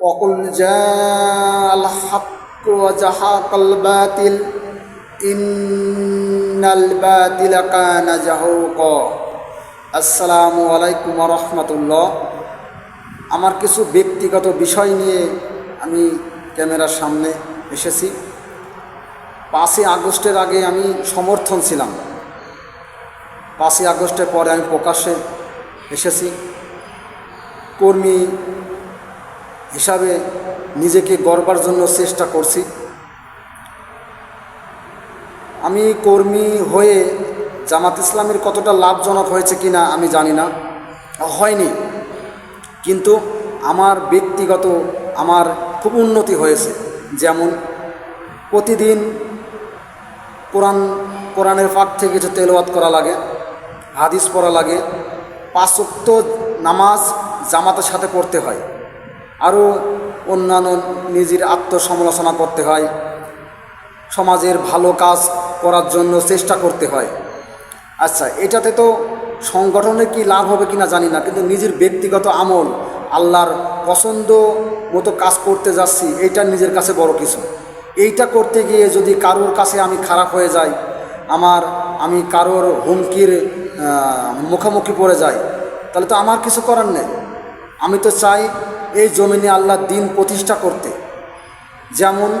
وقل جاء الحق وزهق الباطل إن الباطل كان زهوقا আসসালামু আলাইকুম রহমতুল্লাহ আমার কিছু ব্যক্তিগত বিষয় নিয়ে আমি ক্যামেরার সামনে এসেছি পাঁচই আগস্টের আগে আমি সমর্থন ছিলাম পাঁচই আগস্টের পরে আমি প্রকাশ্যে এসেছি কর্মী হিসাবে নিজেকে গড়বার জন্য চেষ্টা করছি। আমি কর্মী হয়ে জামাত ইসলামের কতটা লাভজনক হয়েছে কিনা আমি জানি না। হয়নি। কিন্তু আমার ব্যক্তিগত আমার খুব উন্নতি হয়েছে। যেমন প্রতিদিন কোরআন, কোরআনের পাক থেকে কিছু তেলাওয়াত করা লাগে, হাদিস পড়া লাগে পাঁচক্ত নামাজ জামাতের সাথে পড়তে হয়। আরও অন্যান্য নিজের আত্মসমালোচনা করতে হয়, সমাজের ভালো কাজ করার জন্য চেষ্টা করতে হয়। আচ্ছা এটাতে তো সংগঠনে কি লাভ হবে কিনা জানি না, কিন্তু নিজের ব্যক্তিগত আমল, আল্লাহর পছন্দ মতো কাজ করতে যাচ্ছি, এইটা নিজের কাছে বড় কিছু। এইটা করতে গিয়ে যদি কারোর কাছে আমি খারাপ হয়ে যাই, আমার, আমি কারোর হুমকির মুখোমুখি পড়ে যাই, তাহলে তো আমার কিছু করার নেই। আমি তো চাই এই জমিনে আল্লাহ দিন প্রতিষ্ঠা করতে। যেমন,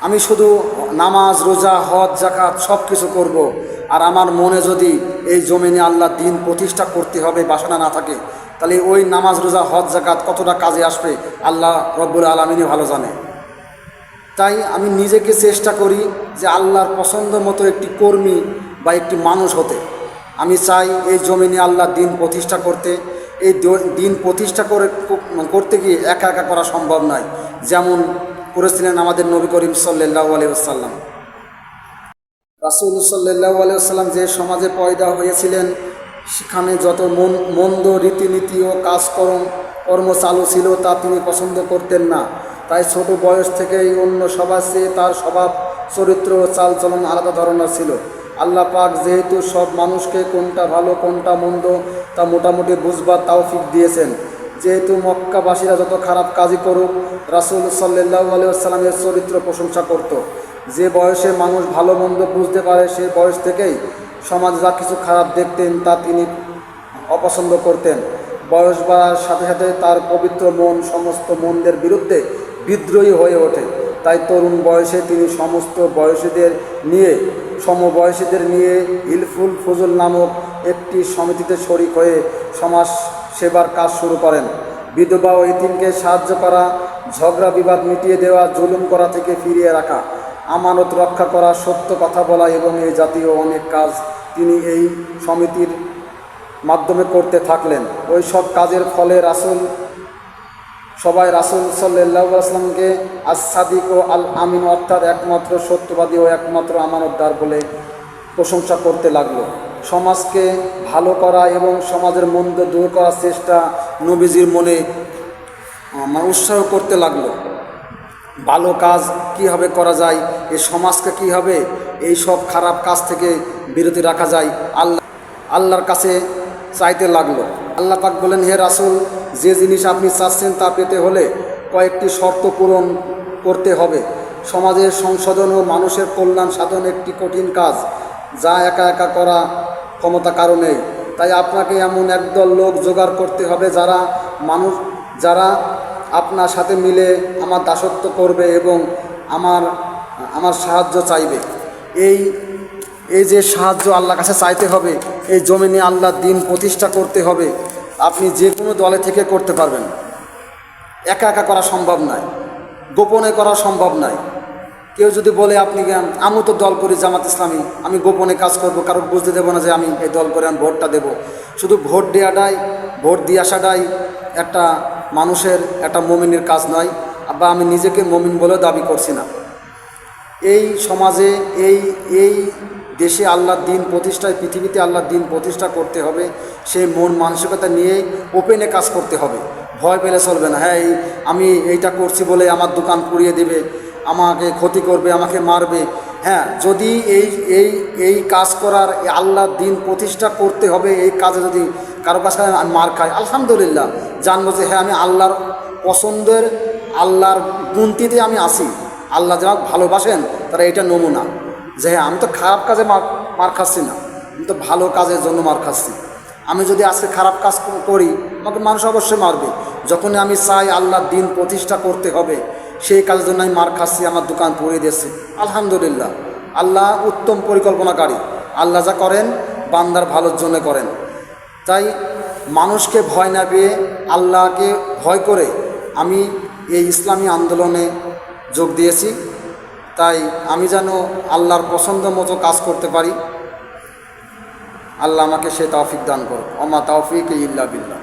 আমি শুধু নামাজ, রোজা, হজ জাকাত সব কিছু করব, আর আমার মনে যদি এই জমিনে আল্লাহ দিন প্রতিষ্ঠা করতে হবে, বাসনা না থাকে, তাহলে ওই নামাজ, রোজা, হজ জাকাত কতটা কাজে আসবে, আল্লাহ রব্বুল আলমিনই ভালো জানে। তাই আমি নিজেকে চেষ্টা করি যে আল্লাহর পছন্দ মতো একটি কর্মী বা একটি মানুষ হতে। আমি চাই এই জমিনে আল্লাহ দিন প্রতিষ্ঠা করতে এই দিন প্রতিষ্ঠা করে, করতে গিয়ে একা একা করা সম্ভব নয়, যেমন করেছিলেন আমাদের নবী করিম সাল্লাহ আলিয়াল্লাম রাসুল সাল্লাহ আলিয়াল্লাম যে সমাজে পয়দা হয়েছিলেন, সেখানে যত মন, মন্দ রীতিনীতি ও কাজকর্ম, কর্ম চালু ছিল তা তিনি পছন্দ করতেন না। তাই ছোট বয়স থেকেই অন্য সবার চেয়ে তার স্বভাব, চরিত্র ও চালচলন আলাদা ধরনের ছিল। আল্লাহ পাক যেহেতু সব মানুষকে কোনটা ভালো, কোনটা মন্দ তা মোটামুটি বুঝবার তাওফিক দিয়েছেন। যেহেতু মক্কাবাসীরা যত খারাপ কাজই করুক, রাসুল সাল্লাহ আলিয়াল্লামের চরিত্র প্রশংসা করত। যে বয়সে মানুষ ভালো মন্দ বুঝতে পারে সেই বয়স থেকেই সমাজ যা কিছু খারাপ দেখতেন তা তিনি অপছন্দ করতেন। বয়স বাড়ার সাথে সাথে তার পবিত্র মন সমস্ত মনদের বিরুদ্ধে বিদ্রোহী হয়ে ওঠে। তাই তরুণ বয়সে তিনি সমস্ত বয়সীদের নিয়ে, সমবয়সীদের নিয়ে হিলফুল ফজল নামক একটি সমিতিতে শরিক হয়ে সমাজ সেবার কাজ শুরু করেন। বিধবা ও ইতিমকে সাহায্য করা, ঝগড়া বিবাদ মিটিয়ে দেওয়া, জুলুম করা থেকে ফিরিয়ে রাখা, আমানত রক্ষা করা, সত্য কথা বলা এবং এই জাতীয় অনেক কাজ তিনি এই সমিতির মাধ্যমে করতে থাকলেন। ওই সব কাজের ফলে রাসুল, সবাই রাসুল সাল্লাহ আসলামকে আসাদিক ও আল আমিন অর্থাৎ একমাত্র সত্যবাদী ও একমাত্র আমানতদার বলে প্রশংসা করতে লাগল। সমাজকে ভালো করা এবং সমাজের মন্দ দূর করার চেষ্টা নবীজির মনে আমার উৎসাহ করতে লাগল। ভালো কাজ কীভাবে করা যায়, এই সমাজকে কীভাবে এই সব খারাপ কাজ থেকে বিরতি রাখা যায়, আল্লাহ, আল্লাহর কাছে চাইতে লাগল। আল্লাহ পাক বলেন, হে রাসুল, যে জিনিস আপনি চাচ্ছেন তা পেতে হলে কয়েকটি শর্ত পূরণ করতে হবে। সমাজের সংশোধন ও মানুষের কল্যাণ সাধন একটি কঠিন কাজ, যা একা একা করা ক্ষমতা কারণেই তাই আপনাকে এমন একদল লোক জোগাড় করতে হবে যারা মানুষ, যারা আপনার সাথে মিলে আমার দাসত্ব করবে এবং আমার আমার সাহায্য চাইবে। এই এই যে সাহায্য আল্লাহর কাছে চাইতে হবে, এই জমিনে আল্লাহ দিন প্রতিষ্ঠা করতে হবে, আপনি যে কোনো দলে থেকে করতে পারবেন। একা একা করা সম্ভব নয়। গোপনে করা সম্ভব নয়। কেউ যদি বলে আপনি জ্ঞান আমি তো দল করি জামাত ইসলামী, আমি গোপনে কাজ করব কারও বুঝতে দেবো না যে আমি এই দল করে আমি ভোটটা দেব। শুধু ভোট দেওয়াটাই ভোট দিয়ে আসাটাই একটা মানুষের, একটা মমিনের কাজ নয়। বা আমি নিজেকে মমিন বলে দাবি করছি না। এই সমাজে, এই এই দেশে আল্লাহর দিন প্রতিষ্ঠায়, পৃথিবীতে আল্লাহর দিন প্রতিষ্ঠা করতে হবে সেই মন মানসিকতা নিয়ে ওপেনে কাজ করতে হবে। ভয় পেলে চলবে না হ্যাঁ আমি এইটা করছি বলে আমার দোকান পুড়িয়ে দেবে। আমাকে ক্ষতি করবে, আমাকে মারবে। হ্যাঁ যদি এই এই এই কাজ করার আল্লাহর দিন প্রতিষ্ঠা করতে হবে, এই কাজে যদি কারও কাছে মার খাই, আলহামদুলিল্লাহ। জানব যে হ্যাঁ আমি আল্লাহর পছন্দের, আল্লাহর গুনতিতে আমি আসি আল্লাহ যারা ভালোবাসেন, তারা এটা নমুনা। যে হ্যাঁ আমি তো খারাপ কাজে মার মার খাচ্ছি না, আমি তো ভালো কাজের জন্য মার খাচ্ছি। আমি যদি আজকে খারাপ কাজ করি, আমাকে মানুষ অবশ্যই মারবে। যখন আমি চাই আল্লাহর দিন প্রতিষ্ঠা করতে হবে সেই কাজের জন্য আমি মার খাচ্ছি, আমার দোকান পড়ে দিয়েছি। আলহামদুলিল্লাহ। আল্লাহ উত্তম পরিকল্পনাকারী। আল্লাহ যা করেন, বান্দার ভালোর জন্য করেন। তাই মানুষকে ভয় না পেয়ে আল্লাহকে ভয় করে আমি এই ইসলামী আন্দোলনে যোগ দিয়েছি। তাই আমি যেন আল্লাহর পছন্দ মতো কাজ করতে পারি। আল্লাহ আমাকে সে তৌফিক দান করো অমা তৌফিক ইল্লা বিল্লাহ।